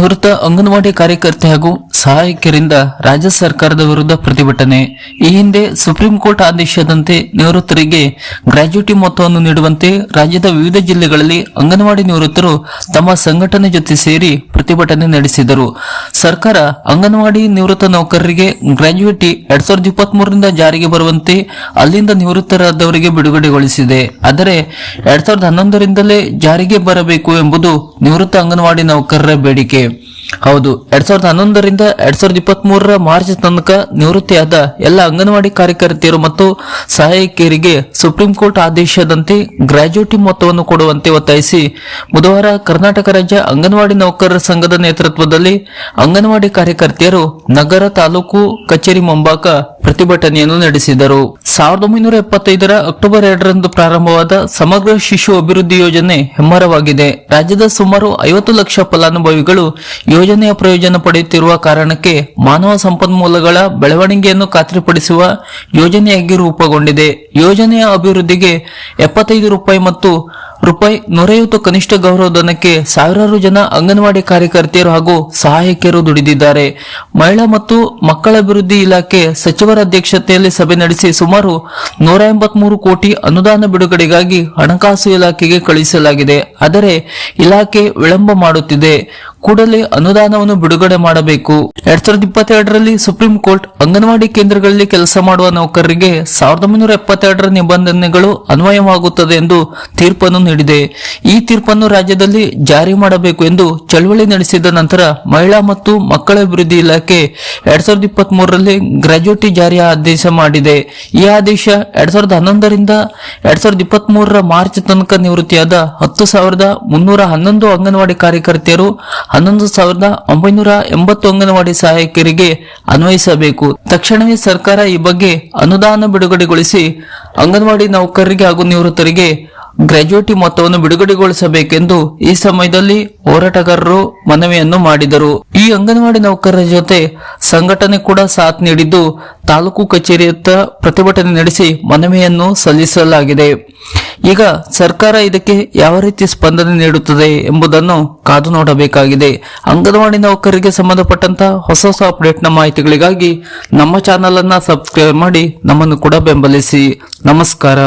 ನಿವೃತ್ತ ಅಂಗನವಾಡಿ ಕಾರ್ಯಕರ್ತೆ ಹಾಗೂ ಸಹಾಯಕಿಯರಿಂದ ರಾಜ್ಯ ಸರ್ಕಾರದ ವಿರುದ್ಧ ಪ್ರತಿಭಟನೆ. ಈ ಹಿಂದೆ ಸುಪ್ರೀಂ ಕೋರ್ಟ್ ಆದೇಶದಂತೆ ನಿವೃತ್ತರಿಗೆ ಗ್ರಾಜ್ಯುಟಿ ಮೊತ್ತವನ್ನು ನೀಡುವಂತೆ ರಾಜ್ಯದ ವಿವಿಧ ಜಿಲ್ಲೆಗಳಲ್ಲಿ ಅಂಗನವಾಡಿ ನಿವೃತ್ತರು ತಮ್ಮ ಸಂಘಟನೆ ಜೊತೆ ಸೇರಿ ಪ್ರತಿಭಟನೆ ನಡೆಸಿದರು. ಸರ್ಕಾರ ಅಂಗನವಾಡಿ ನಿವೃತ್ತ ನೌಕರರಿಗೆ ಗ್ರಾಜ್ಯುಟಿ ಎರಡ್ ಸಾವಿರದ ಜಾರಿಗೆ ಬರುವಂತೆ ಅಲ್ಲಿಂದ ನಿವೃತ್ತರಾದವರಿಗೆ ಬಿಡುಗಡೆಗೊಳಿಸಿದೆ. ಆದರೆ ಎರಡ್ ಸಾವಿರದ ಹನ್ನೊಂದರಿಂದಲೇ ಜಾರಿಗೆ ಬರಬೇಕು ಎಂಬುದು ನಿವೃತ್ತ ಅಂಗನವಾಡಿ ನೌಕರರ ಬೇಡಿಕೆ. ಹೌದು, ಎರಡ್ ಸಾವಿರದ ಹನ್ನೊಂದರಿಂದ ಎರಡ್ ಸಾವಿರದ ಇಪ್ಪತ್ತ್ ಮೂರರ ಮಾರ್ಚ್ ತನಕ ನಿವೃತ್ತಿಯಾದ ಎಲ್ಲ ಅಂಗನವಾಡಿ ಕಾರ್ಯಕರ್ತೆಯರು ಮತ್ತು ಸಹಾಯಕಿಯರಿಗೆ ಸುಪ್ರೀಂ ಕೋರ್ಟ್ ಆದೇಶದಂತೆ ಗ್ರಾಜ್ಯುಟಿ ಮೊತ್ತವನ್ನು ಕೊಡುವಂತೆ ಒತ್ತಾಯಿಸಿ ಬುಧವಾರ ಕರ್ನಾಟಕ ರಾಜ್ಯ ಅಂಗನವಾಡಿ ನೌಕರರ ಸಂಘದ ನೇತೃತ್ವದಲ್ಲಿ ಅಂಗನವಾಡಿ ಕಾರ್ಯಕರ್ತೆಯರು ನಗರ ತಾಲೂಕು ಕಚೇರಿ ಮುಂಭಾಗ ಪ್ರತಿಭಟನೆಯನ್ನು ನಡೆಸಿದರು. ಸಾವಿರದ ಒಂಬೈನೂರ ಎಪ್ಪತ್ತೈದರ ಅಕ್ಟೋಬರ್ ಎರಡರಂದು ಪ್ರಾರಂಭವಾದ ಸಮಗ್ರ ಶಿಶು ಅಭಿವೃದ್ಧಿ ಯೋಜನೆ ಹೆಮ್ಮರವಾಗಿದೆ. ರಾಜ್ಯದ ಸುಮಾರು ಐವತ್ತು ಲಕ್ಷ ಫಲಾನುಭವಿಗಳು ಯೋಜನೆಯ ಪ್ರಯೋಜನ ಪಡೆಯುತ್ತಿರುವ ಕಾರಣಕ್ಕೆ ಮಾನವ ಸಂಪನ್ಮೂಲಗಳ ಬೆಳವಣಿಗೆಯನ್ನು ಖಾತ್ರಿಪಡಿಸುವ ಯೋಜನೆಯಾಗಿ ರೂಪುಗೊಂಡಿದೆ. ಯೋಜನೆಯ ಅಭಿವೃದ್ಧಿಗೆ ಎಪ್ಪತ್ತೈದು ರೂಪಾಯಿ ಮತ್ತು ರೂಪಾಯಿ ನೂರೈವತ್ತು ಕನಿಷ್ಠ ಗೌರವಧನಕ್ಕೆ ಸಾವಿರಾರು ಜನ ಅಂಗನವಾಡಿ ಕಾರ್ಯಕರ್ತೆಯರು ಹಾಗೂ ಸಹಾಯಕಿಯರು ದುಡಿದಿದ್ದಾರೆ. ಮಹಿಳಾ ಮತ್ತು ಮಕ್ಕಳ ಅಭಿವೃದ್ಧಿ ಇಲಾಖೆ ಸಚಿವರ ಅಧ್ಯಕ್ಷತೆಯಲ್ಲಿ ಸಭೆ ನಡೆಸಿ ಸುಮಾರು ನೂರ ಎಂಬತ್ಮೂರು ಕೋಟಿ ಅನುದಾನ ಬಿಡುಗಡೆಗಾಗಿ ಹಣಕಾಸು ಇಲಾಖೆಗೆ ಕಳುಹಿಸಲಾಗಿದೆ. ಆದರೆ ಇಲಾಖೆ ವಿಳಂಬ ಮಾಡುತ್ತಿದೆ. ಕೂಡಲೇ ಅನುದಾನವನ್ನು ಬಿಡುಗಡೆ ಮಾಡಬೇಕು. ಎರಡ್ ಸಾವಿರದ ಇಪ್ಪತ್ತೆರಡರಲ್ಲಿ ಸುಪ್ರೀಂ ಕೋರ್ಟ್ ಅಂಗನವಾಡಿ ಕೇಂದ್ರಗಳಲ್ಲಿ ಕೆಲಸ ಮಾಡುವ ನೌಕರರಿಗೆ ಸಾವಿರದ ಒಂಬೈನೂರ ಎಪ್ಪತ್ತೆರಡರ ನಿಬಂಧನೆಗಳು ಅನ್ವಯವಾಗುತ್ತದೆ ಎಂದು ತೀರ್ಪನ್ನು ನೀಡಿದೆ. ಈ ತೀರ್ಪನ್ನು ರಾಜ್ಯದಲ್ಲಿ ಜಾರಿ ಮಾಡಬೇಕು ಎಂದು ಚಳವಳಿ ನಡೆಸಿದ ನಂತರ ಮಹಿಳಾ ಮತ್ತು ಮಕ್ಕಳ ಅಭಿವೃದ್ಧಿ ಇಲಾಖೆ ಎರಡ್ ಸಾವಿರದ ಇಪ್ಪತ್ತ್ ಮೂರರಲ್ಲಿ ಗ್ರಾಜ್ಯುಟಿ ಜಾರಿಯ ಆದೇಶ ಮಾಡಿದೆ. ಈ ಆದೇಶ ಎರಡ್ ಸಾವಿರದ ಹನ್ನೊಂದರಿಂದ ಎರಡ್ ಸಾವಿರದ ಇಪ್ಪತ್ತ್ ಮೂರರ ಮಾರ್ಚ್ ತನಕ ನಿವೃತ್ತಿಯಾದ ಹತ್ತು ಸಾವಿರದ ಮುನ್ನೂರ ಹನ್ನೊಂದು ಅಂಗನವಾಡಿ ಕಾರ್ಯಕರ್ತೆಯರು ಹನ್ನೊಂದು ಸಾವಿರದ ಒಂಬೈನೂರ ಎಂಬತ್ತು ಅಂಗನವಾಡಿ ಸಹಾಯಕರಿಗೆ ಅನ್ವಯಿಸಬೇಕು. ತಕ್ಷಣವೇ ಸರ್ಕಾರ ಈ ಬಗ್ಗೆ ಅನುದಾನ ಬಿಡುಗಡೆಗೊಳಿಸಿ ಅಂಗನವಾಡಿ ನೌಕರರಿಗೆ ಹಾಗೂ ನಿವೃತ್ತರಿಗೆ ಗ್ರಾಜ್ಯುಟಿ ಮೊತ್ತವನ್ನು ಬಿಡುಗಡೆಗೊಳಿಸಬೇಕೆಂದು ಈ ಸಮಯದಲ್ಲಿ ಹೋರಾಟಗಾರರು ಮನವಿಯನ್ನು ಮಾಡಿದರು. ಈ ಅಂಗನವಾಡಿ ನೌಕರರ ಜೊತೆ ಸಂಘಟನೆ ಕೂಡ ಸಾಥ್ ನೀಡಿದ್ದು ತಾಲೂಕು ಕಚೇರಿಯತ್ತ ಪ್ರತಿಭಟನೆ ನಡೆಸಿ ಮನವಿಯನ್ನು ಸಲ್ಲಿಸಲಾಗಿದೆ. ಈಗ ಸರ್ಕಾರ ಇದಕ್ಕೆ ಯಾವ ರೀತಿ ಸ್ಪಂದನೆ ನೀಡುತ್ತದೆ ಎಂಬುದನ್ನು ಕಾದು ನೋಡಬೇಕಾಗಿದೆ. ಅಂಗನವಾಡಿ ನೌಕರರಿಗೆ ಸಂಬಂಧಪಟ್ಟಂತ ಹೊಸ ಹೊಸ ಅಪ್ಡೇಟ್ನ ಮಾಹಿತಿಗಳಿಗಾಗಿ ನಮ್ಮ ಚಾನಲ್ ಅನ್ನ ಸಬ್ಸ್ಕ್ರೈಬ್ ಮಾಡಿ ನಮ್ಮನ್ನು ಕೂಡ ಬೆಂಬಲಿಸಿ. ನಮಸ್ಕಾರ.